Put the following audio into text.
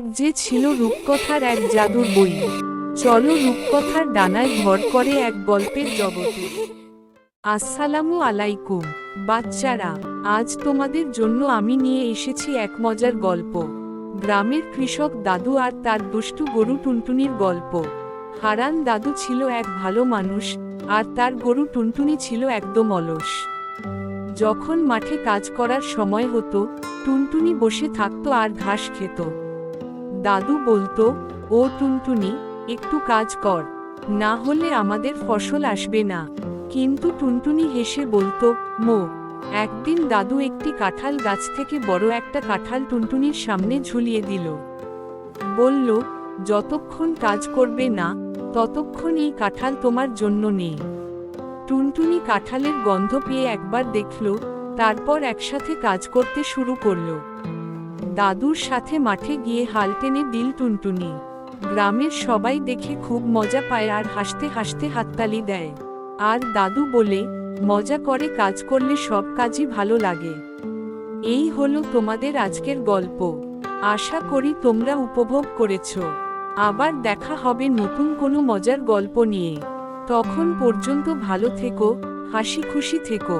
এক যে ছিল রূপকথার এক জাদুর বই। চলো রূপকথার ডানায় ভর করে এক গল্পের জগতে। আসসালামু আলাইকুম, বাচ্চারা, আজ তোমাদের জন্য আমি নিয়ে এসেছি এক মজার গল্প। গ্রামের কৃষক দাদু আর তার দুষ্টু গরু টুনটুনির গল্প। হারান দাদু ছিল এক ভালো মানুষ, আর তার গরু টুনটুনি ছিল একদম অলস। যখন মাঠে কাজ করার সময় হতো, টুনটুনি বসে থাকতো আর ঘাস খেত। দাদু বলতো, ও টুনটুনি, একটু কাজ কর, না হলে আমাদের ফসল আসবে না। কিন্তু টুনটুনি হেসে বলতো, মো, একদিন দাদু একটি কাঁঠাল গাছ থেকে বড় একটা কাঁঠাল টুনটুনির সামনে ঝুলিয়ে দিল। বলল, যতক্ষণ কাজ করবে না, ততক্ষণ এই কাঁঠাল তোমার জন্য নেই। টুনটুনি কাঁঠালের গন্ধ পেয়ে একবার দেখল, তারপর একসাথে কাজ করতে শুরু করল। দাদুর সাথে মাঠে গিয়ে হাল টেনে দিল টুনটুনি। গ্রামের সবাই দেখে খুব মজা পায় আর হাসতে হাসতে হাততালি দেয়। আর দাদু বলে, মজা করে কাজ করলে সব কাজই ভালো লাগে। এই হলো তোমাদের আজকের গল্প। আশা করি তোমরা উপভোগ করেছ। আবার দেখা হবে নতুন কোনো মজার গল্প নিয়ে। তখন পর্যন্ত ভালো থেকো হাসি খুশি থেকো।